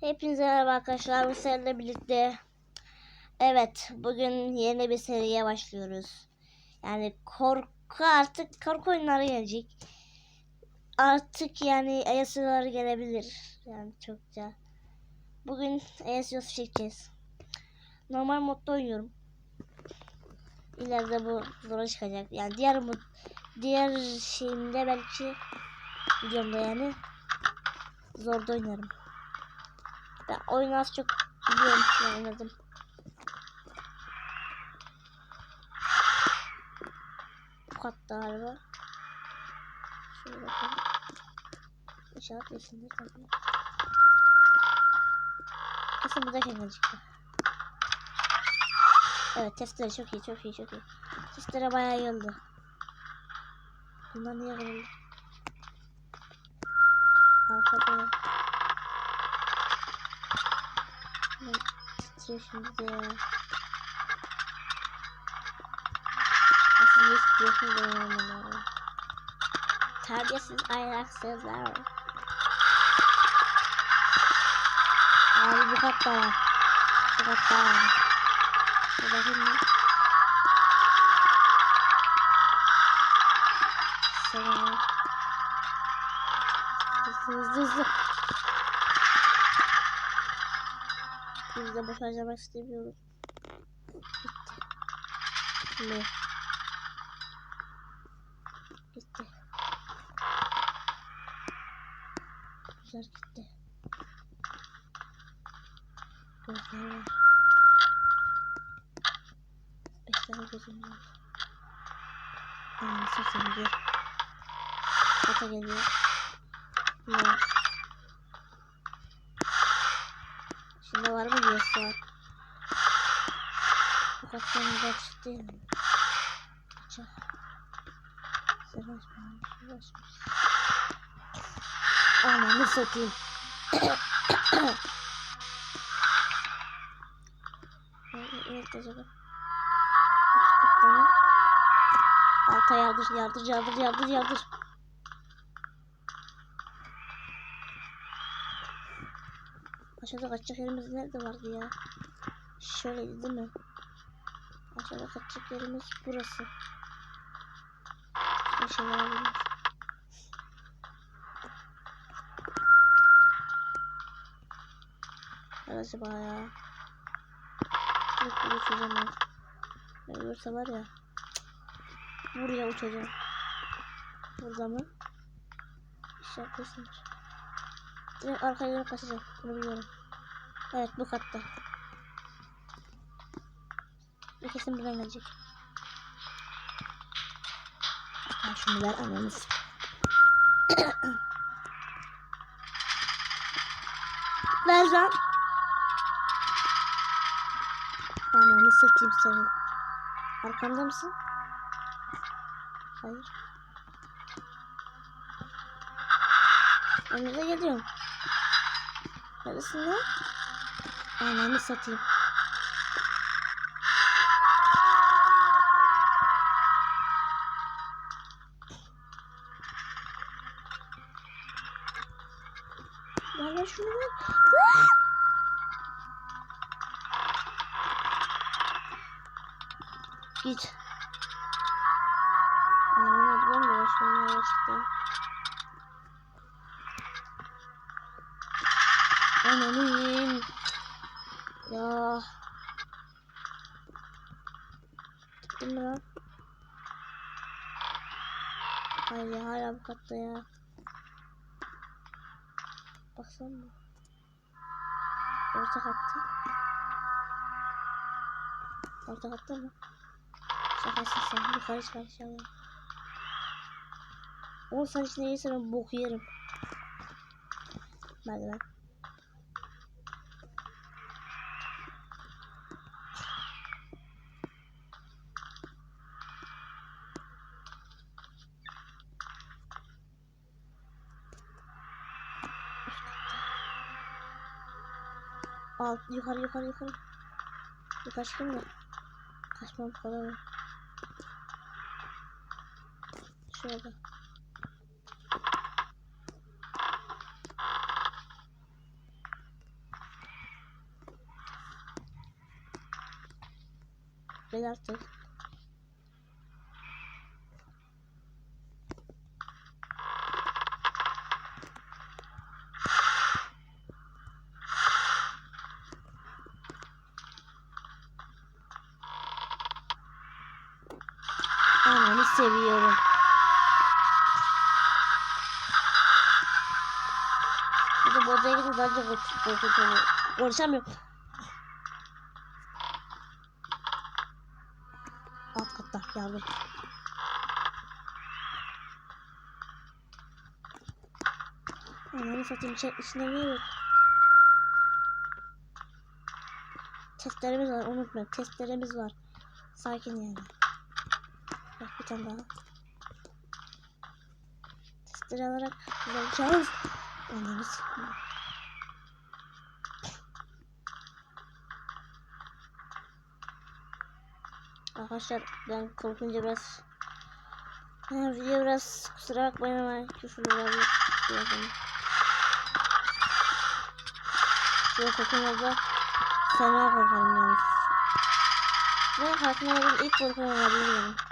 Hepinize merhaba arkadaşlar. Bu seninle birlikte Evet bugün yeni bir seriye başlıyoruz. Yani korku artık korku oyunları gelecek. Artık yani ESO'lar gelebilir. Yani çokça. Bugün ESO çekeceğiz. Normal modda oynuyorum. İleride bu zora çıkacak. Yani diğer mod, diğer şeyimde belki videomda yani zorda oynarım. Ben oyunu az çok biliyorum. Oynadım. Bu katta galiba. Şöyle bakalım. İnşaat yeşildir tabii. Kesin burada kendine çıktı. Evet testere çok iyi çok iyi çok iyi. Testere bayağı iyi oldu. Bunlar niye kırıldı? Arkada. Titriyor şimdi de. Aslında istiyorsun da oynamaları. Terbiyesiz ahlaksızlar. Abi bu katta var. Bu katta var. Bir bakayım mı? Selam. Hızlı hızlı hızlı. Biz de boş harcamak istemiyoruz. Gitti. Ne? Gitti. Güzel gitti. Gözler var. Beş tane gözüm var. Sesim gel. Kata geliyor. Ne? Şimdi var mı sor. Bu kattan da çıktı. Açak. Sen açmamış. Sen açmış. Ananı satayım. Evet acaba. Üst katta mı? Alta yardır yardır yardır yardır yardır. Aşağıda kaçacak yerimiz nerede vardı ya? Şöyleydi değil mi? Aşağıda kaçacak yerimiz burası. Alayım. Nerede acaba ya? Direkt buraya uçacağım ben. Ben ölürse var ya. Buraya uçacağım. Burada mı? İşaretlesindir. Direkt arkaya dönüp kaçacağım. Bunu biliyorum. Evet bu katta. Ve kesin buradan gelecek. Ha şunu ver anamız. ver lan. Ananı satayım seni. Arkamda mısın? Hayır. Önüne geliyorum. Neresin lan? Ananı satayım. Ver şunu. Ver! Git. Anladım da başlamaya başladı. Ananıyım. Ya. Gittin mi lan? Hayır hala bu katta ya. Baksana. Orta katta. Orta katta mı? Şakasın sen. Yukarı çıkar inşallah. 10 saniye içinde yiyse ben boku yerim. Merdiven. Alt yukarı yukarı yukarı. Bir kaçtım da. Kaçmam kolay mı? Şöyle. Beyler. Seviyorum. De bu odaya gidip daha çok korkutuyor. Konuşamıyorum. Alt katta yavrum. Ananı satayım içe, içinde ne yok? Testlerimiz var unutma testlerimiz var. Sakin yani. Tane daha. Testleri alarak kullanacağız. Ananı satayım. Arkadaşlar ben korkunca biraz yani video biraz kusura bakmayın ama küfürlü olabilir. Şöyle korkunca fena korkarım yani. Ve benim ilk korkum olabilir.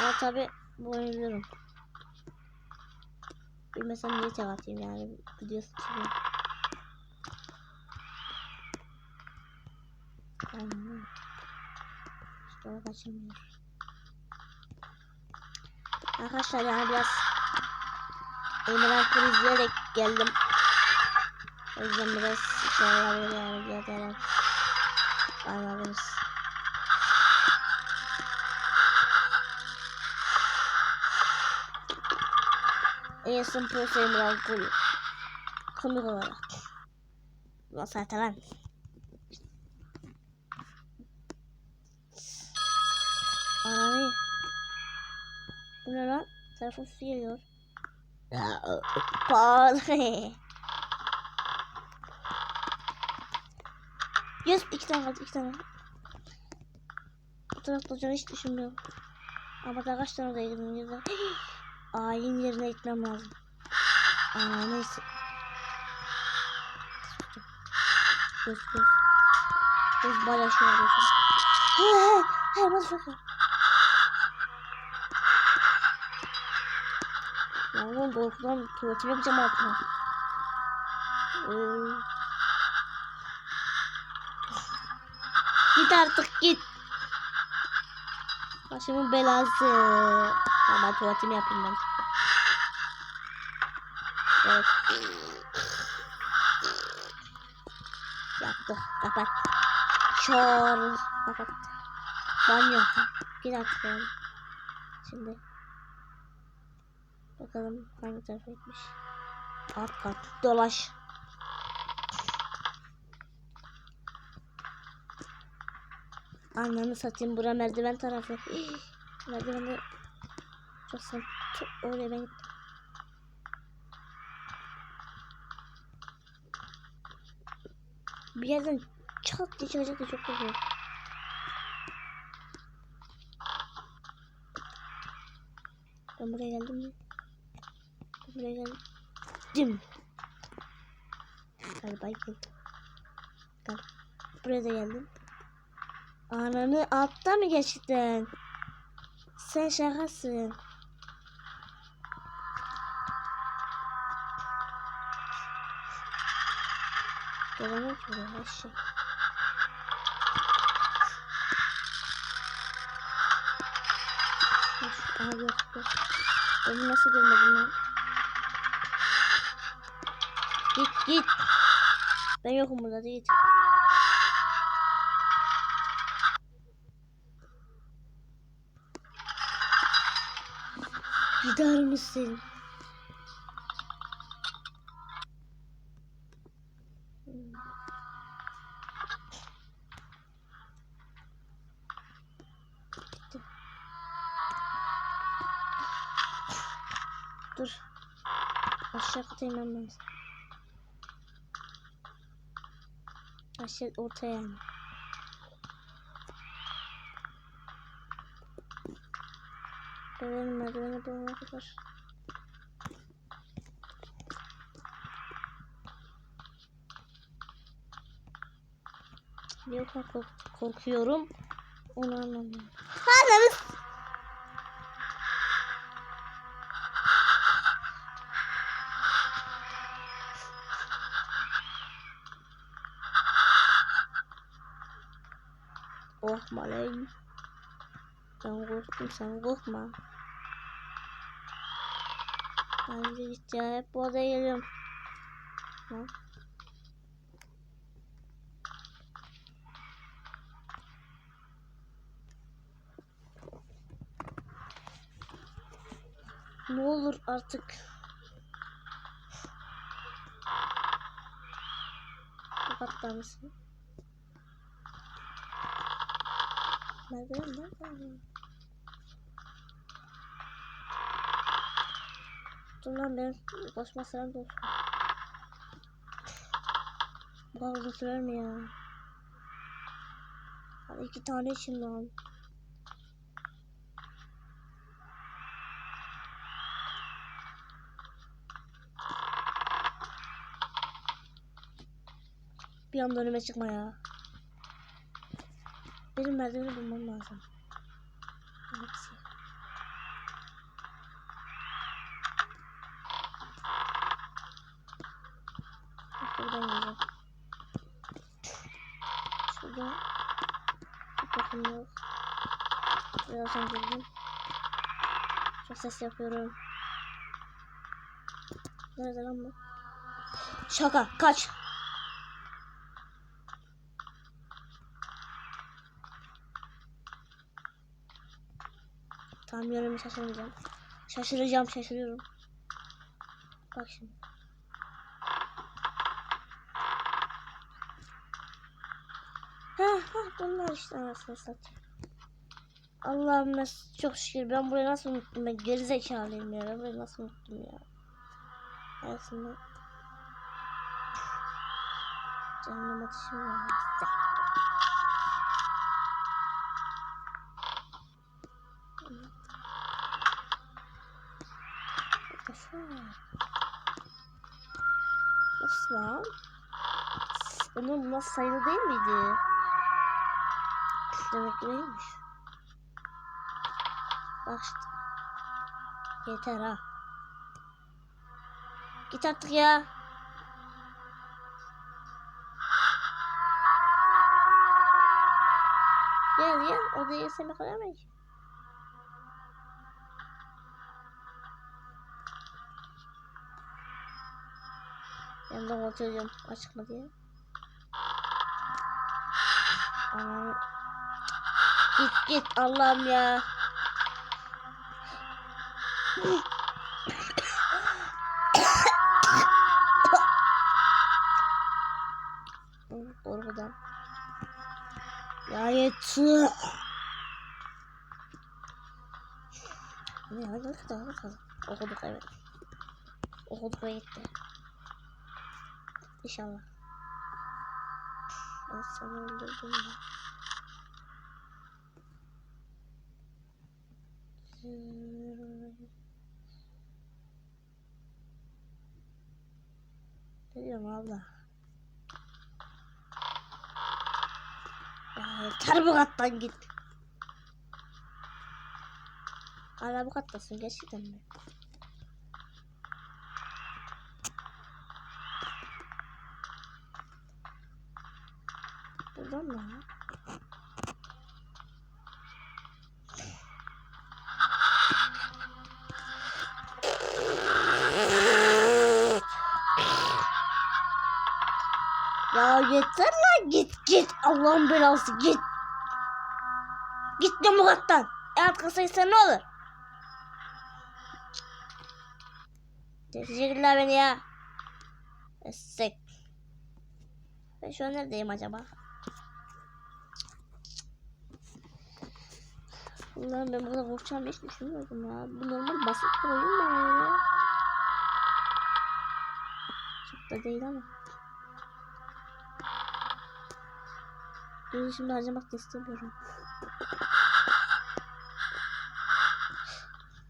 Ama tabi bu biliyorum. Bilmesem niye tek atayım yani videosu çıkıyor. Aynen. Sonra kaçırmıyor. Arkadaşlar yani biraz Emirhan izleyerek geldim. O yüzden biraz şey olabilir yani yerden anladınız. Eyasin Pro Emirhan Kur komik olarak. Nasıl lan? Ananı. Bu ne lan? Telefon su geliyor. Paul. Yüz iki tane kaldı iki tane. Bu tarafta olacağını hiç düşünmüyorum. Ama da kaç tane odaydım yüzde. Ayin yerine gitmem lazım. Aa neyse. Göz göz. Göz bayağı şey yapıyor. He he he motherfucker. Yavrum korkudan tuvaletime yapacağım altına. Ee, git artık git. Başımın belası. Ama tuvaletimi yapayım ben. Evet. Yaptık. Kapat. Şor. Kapat. Banyo. Artık yani. Şimdi. Bakalım hangi tarafa gitmiş. Alt kat. Dolaş. Ananı satayım bura merdiven tarafı. Merdivende çok oraya ben. Bir yerden çat diye çıkacak da çok korkuyorum. Ben buraya geldim mi? Ben buraya geldim. Galiba geldim. Gel. Buraya da geldim. Ananı altta mı geçtin? Sen şakasın. Şey. Aha yok yok. Ben nasıl görmedim lan? Git git. Ben yokum burada git. Gider misin? Gitti. Dur. İnmem lazım. Aşağı ortaya yani. Benim merdiveni bulana kadar. Kork- korkuyorum? Onu anlamıyorum. Ananı Korkma lan. Ben korktum sen korkma. Ben de git ya hep bu odaya geliyorum. Lan. Ne olur artık. Kapatlar mısın? Merdiven nerede? Dur lan benim koşma sıram dolsun. Bu kadar uzun sürer mi ya? Hadi iki tane için lan. Bir anda önüme çıkma ya. Benim merdiveni bulmam lazım. Hepsi. Buradan geleceğim. Şurada bir bakım yok. Birazdan girdim. Çok ses yapıyorum. Nerede lan bu? Şaka kaç. Tam yönümü şaşıracağım. Şaşırıyorum. Bak şimdi. Ha ha bunlar işte anasını satayım. Allah'ım çok şükür ben burayı nasıl unuttum ben gerizekalıyım ya ben burayı nasıl unuttum ya. Aslında Canım ateşim var. Nasıl lan? Onun nasıl sayılı değil miydi? Demek neymiş? Bak işte. Yeter ha. Git artık ya. Gel gel. Odaya gelsene kadar mı? Yanından oturuyorum açık mı diye. Anam. Git git Allah'ım ya. Korkudan. Ya yeter. Ne hadi hadi hadi. Okuduk evet. Okuduk ve gitti. İnşallah. Ben seni öldürdüm de. Ne diyorum abla? Ya yeter bu kattan git. Hala bu kattasın gerçekten mi? Mı? ya? Yeter lan git git Allah'ın belası git. Git demokrattan. Eğer kısaysa ne olur? Teşekkürler beni ya. Esek. Ben şu an neredeyim acaba? Ulan ben burada korkacağımı hiç düşünmüyordum ya. Bu normal basit bir oyun mu ya? Çok da değil ama. Bunu şimdi harcamak da istemiyorum.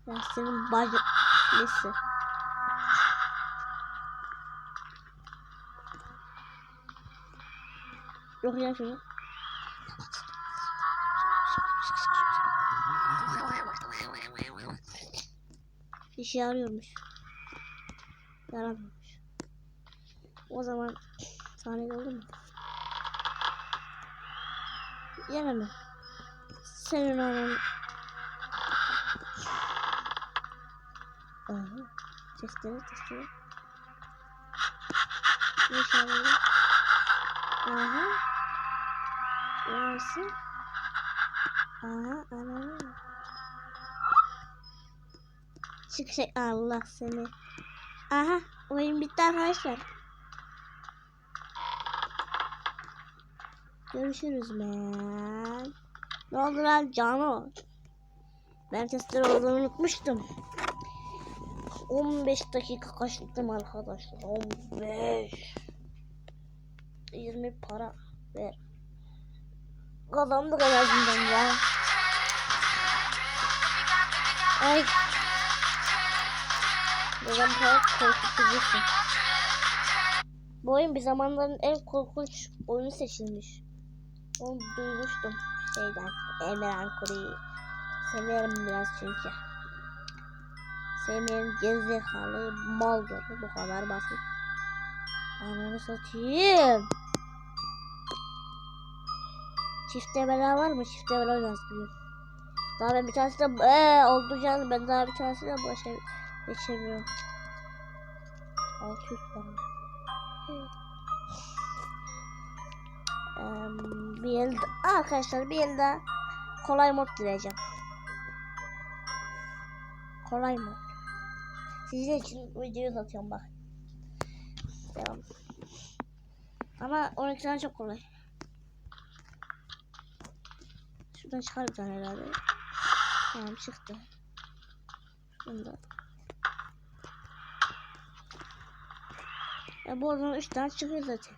Ya senin bacı... Neyse. Yok ya şunu. İşe yarıyormuş. Yaramıyormuş. O zaman sahnede oldu mu? Mi? Senin onun... Aha. Testere testere. İnşallah. Aha. Orası. Aha anam. Çık şey Allah seni. Aha oyun bitti arkadaşlar. Görüşürüz men. Ne oldu lan Cano? Ben testleri olduğunu unutmuştum. 15 dakika kaçtım arkadaşlar. 15. 20 para ver. Kazandık en azından ya. Ay. Neden para korkutucusu? Bu oyun bir zamanların en korkunç oyunu seçilmiş. Onu duymuştum şeyden. Emirhan Kuru'yu. Severim biraz çünkü. Sevmeyen gerizekalı mal görür. Bu kadar basit. Ananı satayım. Çifte bela var mı? Çifte bela oynarız bugün. Daha ben bir tanesi de ee, oldu canım. Ben daha bir tanesi de geçemiyorum. 600 falan. Eee, bir el arkadaşlar bir daha kolay mod gireceğim. Kolay mod. Sizin için videoyu satıyorum bak. Devam. Ama 12 tane çok kolay. Şuradan çıkar bir tane herhalde. Tamam çıktı. Şunda. Ya bu oradan 3 tane çıkıyor zaten.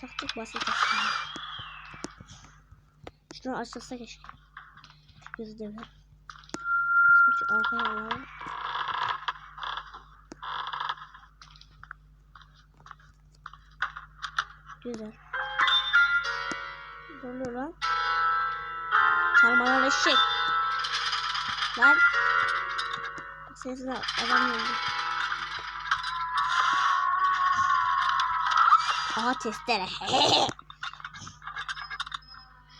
Taktik basit aslında. Şunu açılsa keşke. Şu gözü de ver. Şimdi şu arkaya alalım. Güzel. Oluyor lan? Çalmalar eşek. Lan. Sesine adam geldi. Aha testere.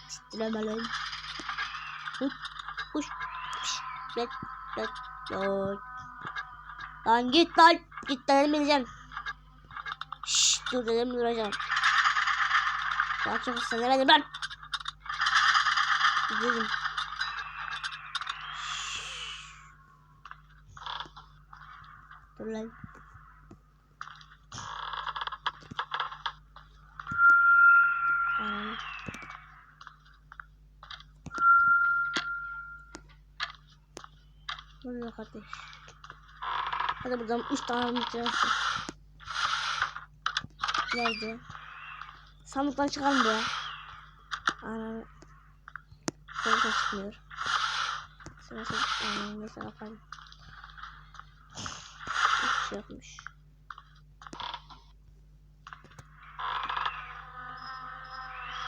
Titreme lan. Hı, Kuş. Bek. Bek. Bek. Lan git lan. Git dedim bineceğim. Şşş dur dedim duracağım. Daha çok istemedim lan. Gidelim. Dur lan. Burada kardeş. Hadi buradan 3 tane bitirsin. Nerede? Sandıktan çıkalım bu ya. Anam. Sandıktan çıkmıyor. Sırası anam neyse bakalım.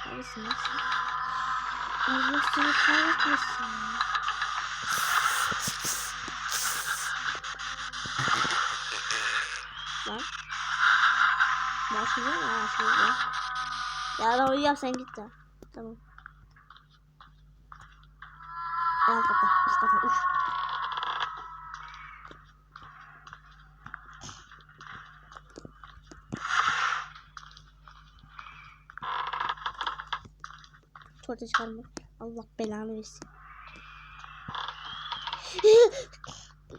Neredesin lan sen? Allah seni kahretmesin. Lan. Şunu ya şunu ya. Ben uyuyacağım sen git de. Tamam. En kata, üst kata, uç. Tuvalete çıkarma. Allah belanı versin.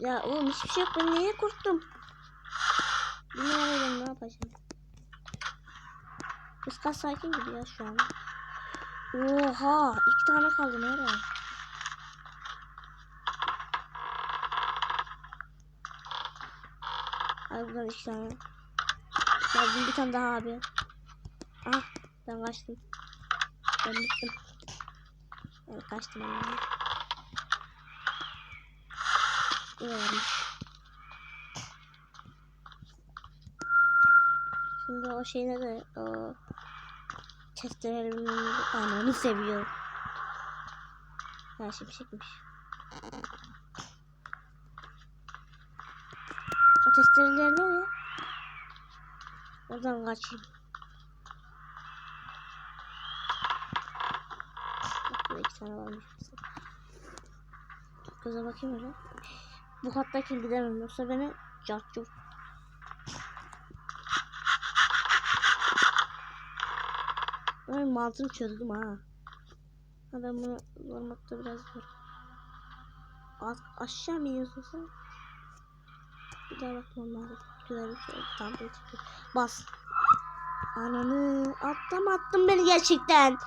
ya oğlum hiçbir şey yok. Ben niye korktum? Bilmiyorum ne yapacağım. Kıskas sakin gibi ya şu an. Oha! iki tane kaldı nereye? Ay buradan iki tane. Lazım bir tane daha abi. Ah ben kaçtım. Ben bittim. Evet kaçtım ben. İyiymiş. Şimdi o şey ne de o testerelerini ananı seviyor. Ha şimşekmiş. O testereler ne? Oradan kaçayım. Bak burada iki tane varmış. Göze bakayım öyle. Bu hattaki gidemem yoksa beni cartçur. Ben mantığını çözdüm ha. Ha ben bunu zorlamakta biraz zor. Az, aşağı mı iniyorsun sen? Bir daha bakmam lazım. Güzel bir şey. Tamam bir Bas. Ananı attım attım beni gerçekten.